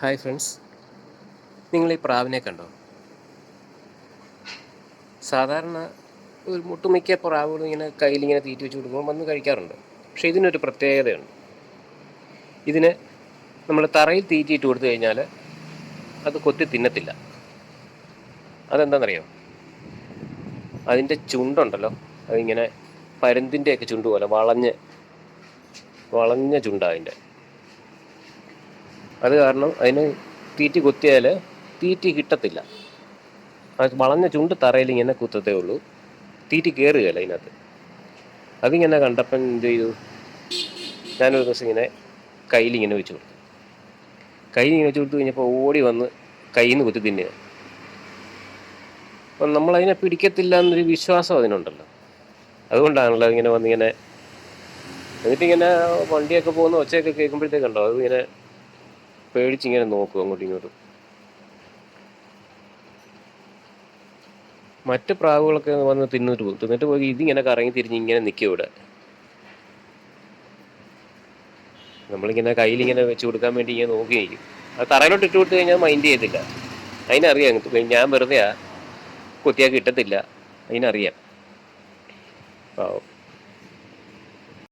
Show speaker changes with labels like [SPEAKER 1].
[SPEAKER 1] Hi friends നിങ്ങൾ ഈ പ്രാവിനെ കണ്ടോ? സാധാരണ ഒരു മുട്ടുമിക്ക പ്രാവുകൾ ഇങ്ങനെ കയ്യിലിങ്ങനെ തീറ്റി വെച്ച് കൊടുക്കുമ്പോൾ വന്ന് കഴിക്കാറുണ്ട്. പക്ഷേ ഇതിനൊരു പ്രത്യേകതയുണ്ട്. ഇതിന് നമ്മൾ തറയിൽ തീറ്റിയിട്ട് കൊടുത്തു കഴിഞ്ഞാൽ അത് കൊത്തി തിന്നത്തില്ല. അതെന്താണെന്നറിയോ? അതിന്റെ ചുണ്ടുണ്ടല്ലോ. അതിങ്ങനെ പരുന്തിന്റെയൊക്കെ ചുണ്ട് പോലെ വളഞ്ഞ് വളഞ്ഞ ചുണ്ടാണ് അതിന്റെ. അത് കാരണം അതിന് തീറ്റി കുത്തിയാൽ തീറ്റി കിട്ടത്തില്ല. വളഞ്ഞ ചുണ്ട് തറയിൽ ഇങ്ങനെ കുത്തത്തേ ഉള്ളൂ. തീറ്റി കയറുകയല്ല അതിനകത്ത്. അതിങ്ങനെ കണ്ടപ്പം എന്ത് ചെയ്തു? ഞാനൊരു ദിവസം ഇങ്ങനെ കയ്യിലിങ്ങനെ വെച്ച് കൊടുത്തു. കയ്യിൽ ഇങ്ങനെ വെച്ച് കൊടുത്തു കഴിഞ്ഞപ്പോൾ ഓടി വന്ന് കയ്യിൽ നിന്ന് കുത്തി തിന്നുക അപ്പം നമ്മളതിനെ പിടിക്കത്തില്ല എന്നൊരു വിശ്വാസം അതിനുണ്ടല്ലോ. അതുകൊണ്ടാണല്ലോ ഇങ്ങനെ വന്നിങ്ങനെ. എന്നിട്ടിങ്ങനെ വണ്ടിയൊക്കെ പോകുന്ന ഒച്ചയൊക്കെ കേൾക്കുമ്പോഴത്തേക്കുണ്ടോ? അത് ഇങ്ങനെ പേടിച്ചിങ്ങനെ നോക്കും അങ്ങോട്ടും ഇങ്ങോട്ടും. മറ്റ് പ്രാവുകളൊക്കെ വന്ന് തിന്നിട്ട് പോകും തിന്നിട്ട് പോയി ഇതിങ്ങനെ കറങ്ങി തിരിഞ്ഞ് ഇങ്ങനെ നിൽക്കും ഇവിടെ. നമ്മളിങ്ങനെ കയ്യിലിങ്ങനെ വെച്ച് കൊടുക്കാൻ വേണ്ടി ഇങ്ങനെ നോക്കി നിൽക്കും അത് തറയിലോട്ട് ഇട്ട് കൊടുത്തു കഴിഞ്ഞാൽ മൈൻഡ് ചെയ്തില്ല അതിനറിയാം ഞാൻ വെറുതെ കുത്തിയാക്കി ഇട്ടത്തില്ല. അതിനറിയാം. പാവം.